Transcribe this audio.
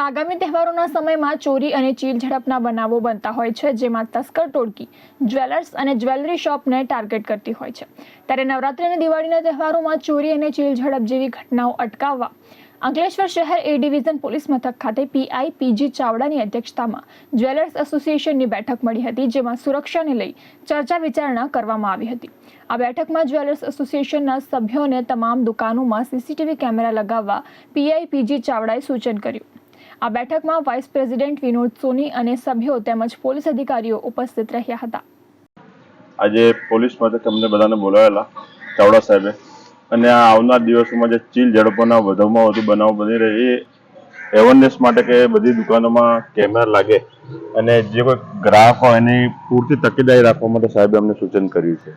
આગામી તહેવારોના સમયમાં ચોરી અને ચીલ ઝડપના બનાવો બનતા હોય છે, જેમાં તસ્કર ટોળકી, જ્વેલર્સ અને જ્વેલરી શોપને ટાર્ગેટ કરતી હોય છે. ત્યારે નવરાત્રી અને દિવાળીના તહેવારોમાં ચોરી અને ચીલ ઝડપ જેવી ઘટનાઓ અટકાવવા અંકલેશ્વર શહેર એ ડિવિઝન પોલીસ મથક ખાતે પીઆઈ પીજી ચાવડાની અધ્યક્ષતામાં જ્વેલર્સ એસોસિએશનની બેઠક મળી હતી, જેમાં સુરક્ષાને લઈ ચર્ચા વિચારણા કરવામાં આવી હતી. આ બેઠકમાં જ્વેલર્સ એસોસિએશનના સભ્યોને તમામ દુકાનોમાં સીસીટીવી કેમેરા લગાવવા પીઆઈ પીજી ચાવડાએ સૂચન કર્યું. આ બેઠકમાં વાઇસ પ્રેસિડેન્ટ વિનોદ સોની અને સભ્યો તેમજ પોલીસ અધિકારીઓ ઉપસ્થિત રહ્યા હતા. આજે પોલીસ મથક અમને બધાને બોલાવેલા ચાવડા સાહેબે. અને આ આવનાર દિવસોમાં જે ચીલ ઝડપોના વધુમાં વધુ બનાવ બની રહે એ એવરનેસ માટે કે બધી દુકાનોમાં કેમેરા લાગે અને જે કોઈ ગ્રાહક હોય એની પૂરતી તકેદારી રાખવા માટે સાહેબે અમને સૂચન કર્યું છે.